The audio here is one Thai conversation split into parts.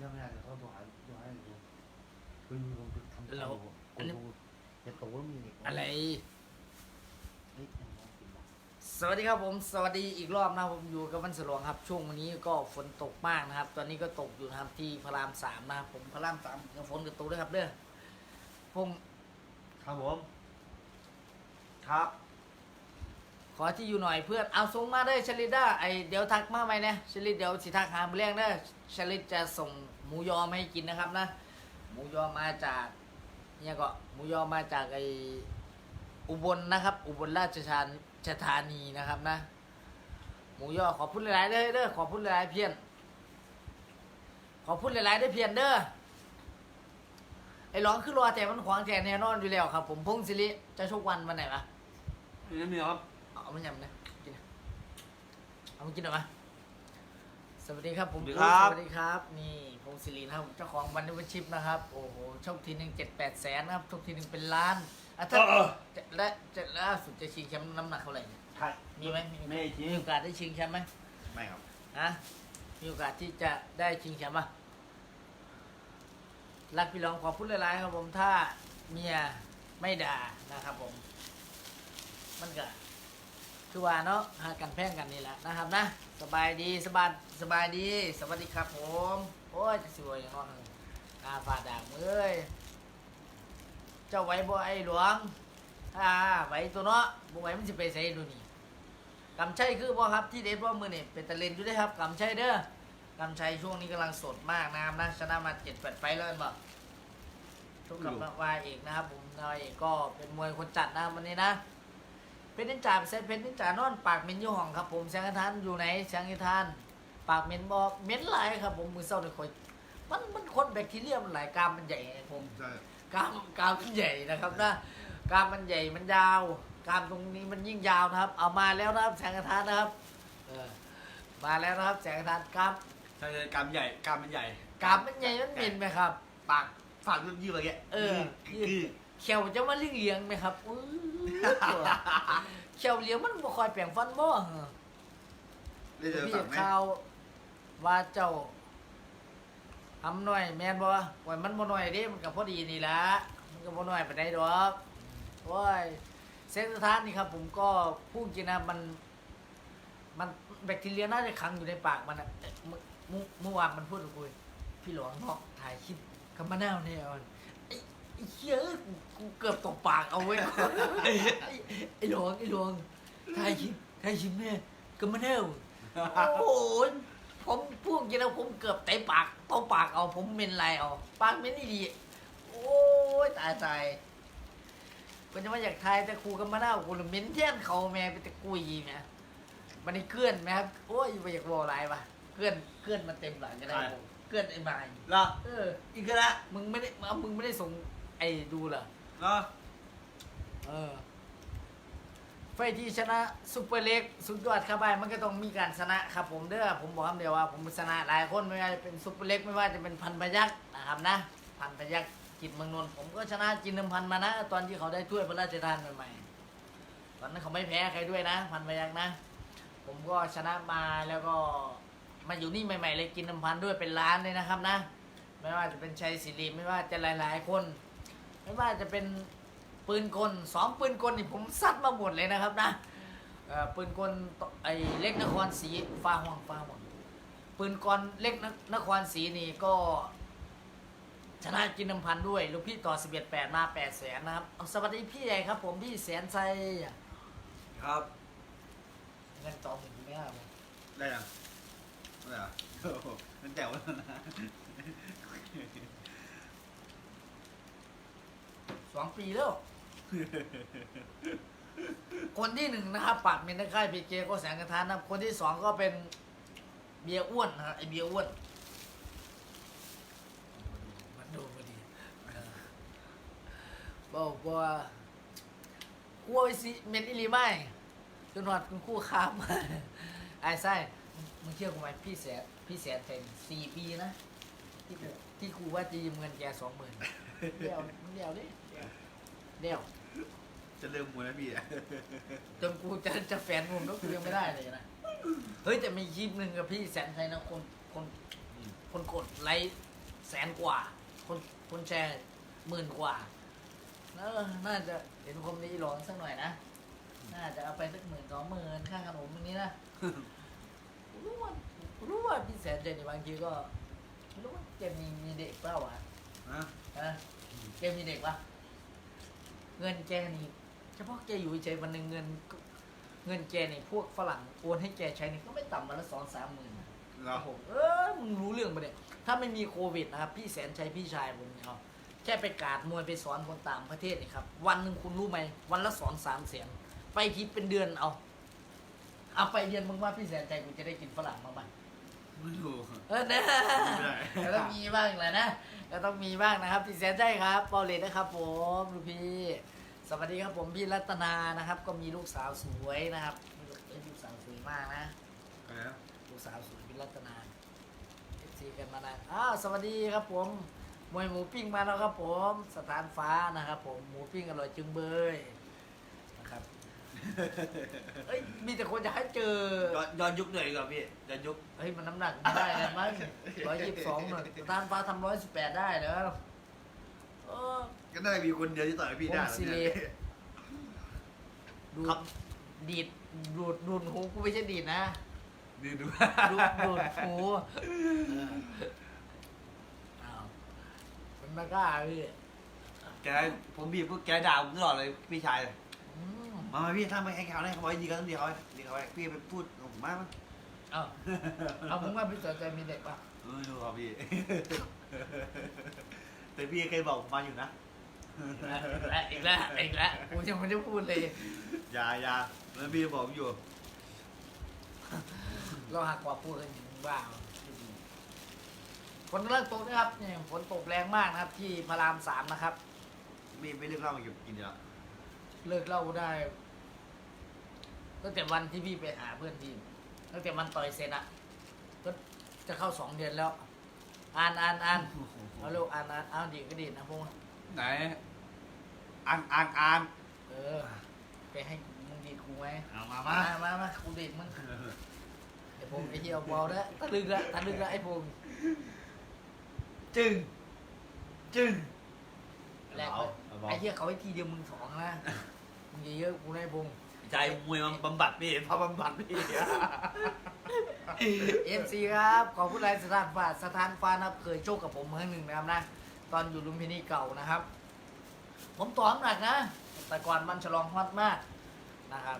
ถ้าไม่ได้เดี๋ยเขาบอกให้บอกให้ดูคือลงทุนทำเรากดดูจะโตแล้วมีอะไรสวัสดีครับผมสวัสดีอีกรอบนะผมอยู่กับวันสลวงครับ ช่วงวันนี้ก็ฝนตกมากนะครับ ตอนนี้ก็ตกอยู่นะครับที่พระรามสามนะครับผมพระรามสามฝนกับตกด้วยครับเด้อผมครับผมครับ อที่อยู่หน่อยเพื่อนเอาส่งมาได้ชลิดด้าไอเดี๋ยวทักมาไหมเนี่ยชลิดเดี๋ยวสิทักหาเรื่องเด้ชลิดจะส่งหมูยอมาให้กินนะครับนะ หมูยอมาจากเนี่ยก็หมูยอมาจากไออุบลนะครับ อุบลราชธานีธานีนะครับนะ หมูยอขอพูดหลายๆเด้อเด้อขอพูดหลายๆเพียน ขอพูดหลายๆได้เพียนเด้อไอ้ร้องคือรอแต่มันขวางแทนแน่นอนอยู่แล้วครับ ผมพงศิริจะชกวันวันไหนวะนี่มีครับ เอามันยำนะกินนะเอามากินหน่อยมาสวัสดีครับผมสวัสดีครับ สวัสดีครับ นี่พงศิรินะครับเจ้าของวันนี้วันชิปนะครับ โอ้โหโชคทีหนึ่งเจ็ดแปดแสนนะครับโชคทีหนึ่งเป็นล้านอะถ้าจะและจะล่าสุดจะชิงแชมป์น้ำหนักเท่าไหร่เนี่ยใช่มีไหมมีไม่จริงมีโอกาสได้ชิงแชมป์ไหมไม่ครับ ฮะมีโอกาสที่จะได้ชิงแชมป์ป่ะรักพี่รองขอพูดหลายๆครับผมถ้าเมียไม่ด่านะครับผม มันก็ คือว่าเนาะหากันแพงกันนี่แหละนะครับนะ สบายดีสบายสบายดี สวัสดีครับผม โอ้ยจะสวยอย่างเนาะอาฝาดางเอ้ยเจ้าไหว้บ่ไอ้หลวงอ่าไหว้ตัวเนาะบ่ไหว้มันสิไปใส่ดูนี่กำชัยคือบ่ครับที่เด็ดว่ามือนี่เป็นตะเลนอยู่ได้อครับกำชัยเด้อกำชัยช่วงนี้กำลังสดมากนะครับนะชนะมาเจ็ดแปดไฟล์แล้วเห็นบ่ทุกกับวายเอกนะครับผมนายเอกก็เป็นมวยคนจัดนะครับวันนี้นะเพ ชรนินจาเซตเพชรนินจานอนปากเหม็นอยู่ห้องครับผมแสงกระทานอยู่ไหนแสงกระทาน ปากเหม็นบ่เหม็นหลายครับผมมือเศร้าเลยคอยมันมันคนแบคทีเรียมันหลายกรามมันใหญ่ไงผมใช่กรามกรามมันใหญ่นะครับนะกรามมันใหญ่มันยาวกรามตรงนี้มันยิ่งยาวนะครับ เอามาแล้วนะครับแสงกระทานนะครับเออมาแล้วนะครับแสงกระทานกรามใช่ใช่กรามใหญ่กรามมันใหญ่กรามมันใหญ่มันเหม็นไหมครับ ปาก ฝากยืดยืดอะไรเงี้ยเออคือเขียวจะมาเลี้ยงเลี้ยงไหมครับอื้อ เขียวเลี้ยงมันบ่คอยแปลงฟันบ่เหรอได้เจอพี่สั่งไหมข่าวว่าเจ้าทำหน่อยแม่นบ่ว่ามันบ่หน่อยเด้มันก็พอดีนี่ละมันก็บ่หน่อยไปานใดอกโอ้ยเซนสถานนี่ครับ ผมก็พูดจริงนะมัน มันแบคทีเรียน่าจะขังอยู่ในปากมันอะเมื่อเมื่อวานมันพูดกับกูพี่หลวงเนาะถ่ายคลิปกับมะนาวเนี่ยมันไอ้ไอ้เหี้ยเอ้ยกูกูเกือบตกปากเอาไว้ยไอ้ไอ้หลวงไอ้หลวงถ่ายคลิปถ่ายคลิปเนี่ยกับมะนาวโอ้โหผมพูดจริงแล้วผมเกือบเตะปากเตาปากเอาผมเมนไรเอาปากเมนนี่ดีโอ้ยตายตายก็จะมาอยากทายแต่ครูกันมาหน้ากูเลยเมนเทียนเขาแม่ไปแต่กุยแม่มันนี่เกลื่อนไหมครับโอ้ยไปอยากบอกอะไรวะเกลื่อนเกลื่อนมาเต็มหลังก็ได้ผมเกลื่อนไอ้บายเหรอเอออีกแล้วมึงไม่ได้เอามึงไม่ได้ส่ง ไอ้ดูเหรอเหรอเออไฟที่ชนะซุปเปอร์เล็กสุดยอดครับไปมันก็ต้องมีการชนะครับผมเด้อผมบอกคำเดียวว่า ผมชนะหลายคนไม่ว่าจะเป็นซุปเปอร์เล็กไม่ว่าจะเป็นพันพยักษ์นะครับนะ พันพยักษ์จิตเมืองนนท์ผมก็ชนะจินนำพันมานะ ตอนที่เขาได้ถ้วยพระราชทานใหม่ๆตอนนั้นเขาไม่แพ้ใครด้วยนะ พันพยักษ์นะ ผมก็ชนะมาแล้วก็มาอยู่นี่ใหม่ๆเลยกินน้ำพันด้วยเป็นล้านเลยนะครับนะ ไม่ว่าจะเป็นชัยศิริไม่ว่าจะหลายๆคน ไม่ว่าจะเป็นปืนกลสองปืนกลนี่ผมซัดมาหมดเลยนะครับนะเอ่อปืนกลไอ้เล็กนครศรีฟ้าห่วงฟ้าห่วงปืนกลเล็กนนครศรีนี่ก็ ชนะกินน้ำพันด้วย ลูกพี่ต่อ 11 8 มา8แสนนะครับเอาสวัสดีพี่ใหญ่ครับ ผมพี่แสนใจครับเงินจองถึงไม่ได้ผมได้ยังได้เหรอโอ้โหมันแจ๋วแล้วนะ ส องปีแล้ว คนที่หนึ่งนะครับปากเมนในค่ายพีเก็แสงกระทานนะครับคนที่สองก็เป็นเบียร์อ้วนนะครับไอเบียร์อ้วน มันดูมาดีเออบอกว่ากูเอาไปสิเมนอิลีไม่จนหอดคุณคู่ค้ามมาไอ้ไส้มึงเชื่อกูไหมพี่แสนพี่แสนเป็นสี่ปีนะ ที่กูที่ครูว่าจะยืมเงินแกสองหมื่นเดี่ยวมึงเดี่ยวดิ เดี่ยวจะเริ่มมวยแล้วพี่อะจนกูจะจะแฟนผมแล้วกูยังไม่ได้เลยนะ เฮ้ยแต่มีคลิปหนึ่งกับพี่แสนชัยนะคนคนคนกดไลค์แสนกว่า คนคนแชร์หมื่นกว่าเออน่าจะเห็นคมนี้หลอนสักหน่อยนะ น่าจะเอาไปสักหมื่นสองหมื่นค่าขนมอันนี้นะรู้ว่ารู้ว่าพี่แสนใจในบางทีก็ไม่รู้ว่าแกมีมีเด็กเปล่าวะนะฮะแกมีเด็กปะ เงินแกนี่เฉพาะแกอยู่เฉยวันหนึ่งเงิน เงินแกนี่พวกฝรั่งโอนให้แกใช้นี่ก็ไม่ต่ำวันละสองสามหมื่นเราผมเออมึงรู้เรื่องปะเนี่ยถ้าไม่มีโควิดนะครับพี่แสนชัยพี่ชายผมเนี่ยเอาแค่ไปกาดมวยไปสอนคนต่างประเทศนี่ครับ วันหนึ่งคุณรู้ไหมวันละสอนสามเสียง ไปทีเป็นเดือนเอาเอาไปเดือนมึงว่าพี่แสนชัยกูจะได้กินฝรั่งมาบ้าง ไม่รู้เออนะไม่ได้ก็ต้องมีบ้างแหละนะก็ต้องมีบ้างนะครับพี่แสนใจครับเปาเลตนะครับผมลูกพี่ สวัสดีครับผมพี่รัตนานะครับ ก็มีลูกสาวสวยนะครับลูกสาวสวยมากนะลูกสาวสวยพี่รัตนาเอฟซีกันมานานอ้าวสวัสดีครับผมมวยหมูปิ้งมาแล้วครับผม สถานฟ้านะครับผมหมูปิ้งอร่อยจึงเบย เอ้ยมีแต่คนอยากให้เจอ ย้อนย้อนยุคหน่อยดีกว่าพี่ย้อนยุคเฮ้ยมันน้ำหนักไม่ได้แล้วมั้งร้อยยี่สิบสองหน่อยต้านฟ้าทำร้อยสิบแปดได้เหรอเออ ก็น่าจะมีคนเดียวที่ต่อยพี่ได้วงศิริดูดดีดดูดดูดหูกูไม่ใช่ดีดนะดูดูดูดดูดหูอ้าวมันไม่กล้าพี่แกผมบีบพวกแกด่าผมตลอดเลยพี่ชายอืม มามาพี่ถ้าไม่ให้เขาได้เขาบอกให้ดีกันต้องดีเขาไว้ดีเขาไว้พี่ไปพูดกับผมมากมั้ยเอ้าเอาผมว่าพี่เสือใจมีเด็กปะเออดูครับพี่ แต่พี่เคยบอกผมมาอยู่นะอีกแล้วอีกแล้วอีกแล้วกูยังไม่ได้พูดเลย อย่าอย่าแล้วพี่บอกผมอยู่ เราหักกว่าพูดกันถึงบ้างฝนเริ่มตกนะครับเนี่ยฝนตกแรงมากนะครับ ที่พระรามสามนะครับ ไม่ไม่เลือกเหล่ามาอยู่กินเดี๋ยว เลิกเหล่าได้ ตั้งแต่วันที่พี่ไปหาเพื่อนทีมตั้งแต่วันต่อยเซนอะก็จะเข้าสองเดือนแล้ว อ่านอ่านอ่านเอาลูกอ่านอ่านอ่านดีก็ดีนะพวกไหนอ่านอ่านอ่านเออ ไปให้มึงดีดกูไหมเอามามามามามากูดีดมึงไอ้พงไอ้เหี้ยเอาเบาแล้วตะลึงละตะลึงละไอ้พงจึง จึงแรกเอาเลยเอาเบาไอ้เหี้ยเขาให้ทีเดียวมึงสองนะมึงอย่าเยอะกูนะไอ้พง ใจมวยมันบำบัดพี่พาบำบัดพี่ เอฟซีครับขอผู้ใดสถานฟ้าสถานฟ้านะครับ เคยโชคกับผมครั้งหนึ่งนะครับนะ ตอนอยู่ลุมพินีเก่านะครับ ผมต่อน้ำหนักนะ แต่ก่อนมันฉลองฮอตมากนะครับ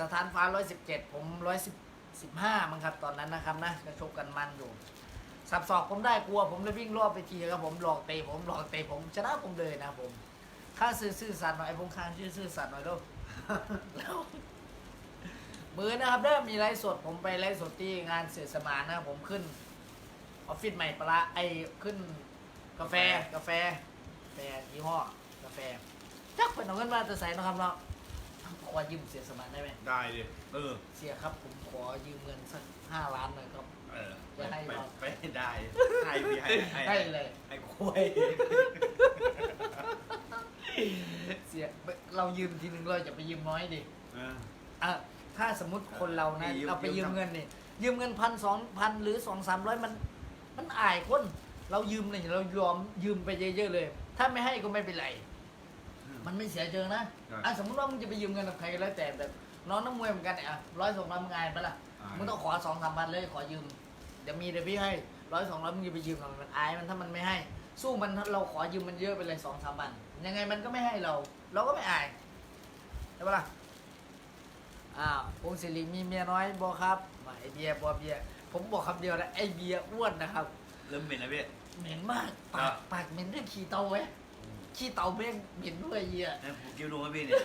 สถานฟ้า 117 ผม 115 มั้งครับตอนนั้นนะครับนะก็ชกกันมันอยู่ สับสอกผมได้กลัว ผมเลยวิ่งรอบไปทีครับผมหลอกเตะผมหลอกเตะผมชนะผมเลยนะผม ข้าซื่อซื่อสัตย์หน่อยไอ้ผมข้างชื่อซื่อสัตย์หน่อยลูก แล้วมือนะครับเริ่มมีไลฟ์สดผมไปไลฟ์สดที่งานเสือสมานนะครับผมขึ้นออฟฟิศใหม่ปะละไอ้ขึ้นกาแฟกาแฟกาแฟยี่ห้อกาแฟจักเป็นเอาเงินมาจะใส่นาะครับเนาะขอยืมเสียสมานได้ไหมได้ดิเออ เสียครับผมขอยืมเงินสักห้าล้านหน่อยครับ เออจะให้ไปเรา ไปไปได้ให้พี่ให้ให้ได้เลย ให้คุย เสียเรายืมทีนึงเราจะไปยืมน้อยดิเอออะถ้าสมมติคนเรานะยืมเราไปยืยืมมทำเงินนี่ยืมเงินพันสองพันหรือสองสามร้อยมัน มันอายคนเรายืมเนี่ยเรายอมยืมไปเยอะๆเลย ถ้าไม่ให้ก็ไม่เป็นไร มันไม่เสียเจอนะอะสมมติว่ามึงจะไปยืมเงินกับใครก็แล้วแต่แบบน้องนักมวยเหมือนกันเนี่ยอะร้อยสองร้อยมึงอายปะล่ะอ่ามึงต้องขอสองสามพันเลยขอยืมเดี๋ยวมีเดี๋ยวพี่ให้ร้อยสองร้อยมึงจะไปยืมมันมันอายมันถ้ามันไม่ให้ สู้มันเราขอยืมมันเยอะไปเลยสองสามพันยังไงมันก็ไม่ให้เรา เราก็ไม่อายใช่ปะล่ะอ้าวพงศิริมีเมียน้อยบอครับว่าไอเบียร์บอเบียร์ผมบอกคำเดียวนะไอเบียร์อ้วนนะครับ เริ่มเหม็นแล้วพี่ เหม็นมากปาครักบปากเหม็นด้วยขี้เตาไว้ยขี้เตาแม่งเหม็นด้วยเหี้ยเนี่ยผมกิ้วดูไหมพี่เนี่ย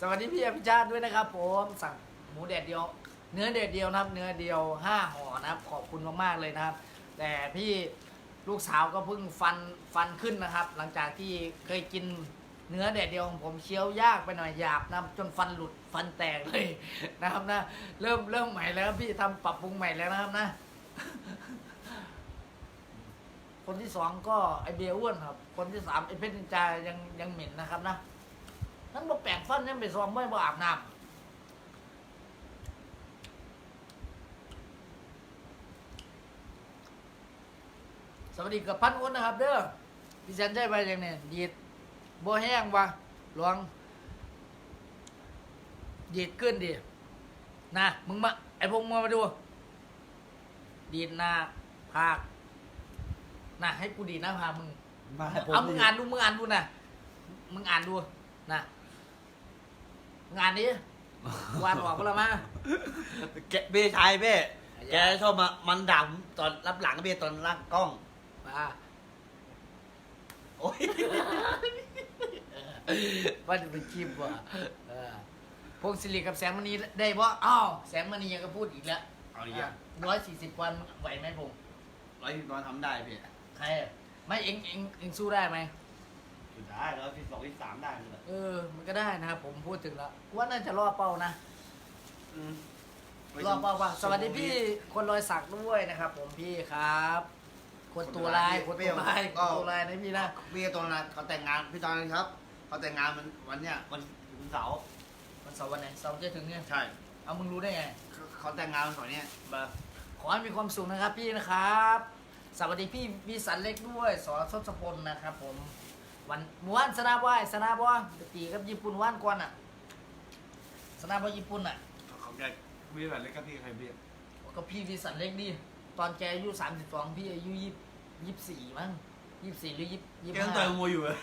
สวัสดีพี่อภิชาติด้วยนะครับผมสั่งหมูแดดเดียว เนื้อแดดเดียวนะครับ เนื้อเดียวห้าห่อนะครับ ขอบคุณมากๆเลยนะครับ แต่พี่ ลูกสาวก็เพิ่งฟันฟันขึ้นนะครับ หลังจากที่เคยกินเนื้อแดดเดียวของผมเคี้ยวยากไปหน่อยหยาบนะจนฟันหลุดฟันแตกเลยนะครับนะ เริ่มเริ่มใหม่แล้วพี่ทำปรับปรุงใหม่แล้วนะครับนะ คนที่สองก็ไอเบียอ้วนครับ คนที่สามไอเพชรนินจายังยังเหม็นนะครับนะนั่นบอกแปลงฟันยังไปซ้อมไม่บ่อาบน้ำ สวัสดีกับพันคนนะครับ เด้อพี่แสนใจไปยังเนี่ยดีดบ่แห้งวะลองดีดขึ้นดินะมึงมาไอพงมึงมาดู ดีดหน้าผากนะให้กูดีดหน้าผากมึงมาให้ผมเอามึงอ่านดูมึงอ่านดูนะมึงอ่านดูนะมึงอ่านดิวาดออกก็แล้วมาแกเบ้ชายเบ้แกชอบมามันด่าผมตอนรับหลังเบ้ตอนล่างกล้อง มาโอ้ยว่าจะเป็นคลิปว่ะเออพวกสิริกับแสงมณีได้บ่อ้าวแสงมณียังก็พูดอีกแล้วเอาอีกอะร้อยสี่สิบวันไหวไหมพงษ์ร้อยนอนทำได้พี่ใครอะไม่เอ็งเอ็งเอ็งสู้ได้ไหมอยู่ได้ร้อยที่สองที่สามได้เลยเออ มันก็ได้นะครับผมพูดถึงแล้วว่าน่าจะล่อเป้านะอืมล่อเป้าว่าสวัสดีพี่คนรอยสักด้วยนะครับ ผมพี่ครับ คนตัวลายคนตัวลายคนตัวลายนะพี่นะพี่ตอนนั้นเขาแต่งงานพี่ตอนนั้นครับเขาแต่งงานมันวันเนี้ยวันวันเสาร์วันเสาร์วันไหนเสาร์จะถึงเนี่ยใช่เอามึงรู้ได้ไงเขาเขาแต่งงานวันเสาร์เนี้ยมาขอให้มีความสุขนะครับพี่นะครับ สวัสดีพี่มีสันเล็กด้วยสอนทศพลนะครับ ผม วันหมู่บ้านสนาบอยสนาบอยตีกับญี่ปุ่นว่านกวนอะสนาบอยญี่ปุ่นอะเขาแกมีแบบเล็กกับพี่ใครพี่ก็พี่มีสันเล็กดิตอนแกอายุสามสิบสองพี่อายุยี่ ยี่สิบสี่มั้งยี่สิบสี่หรือยี่ยี่แกสิบต้อห้าเติมมวยอยู่เลย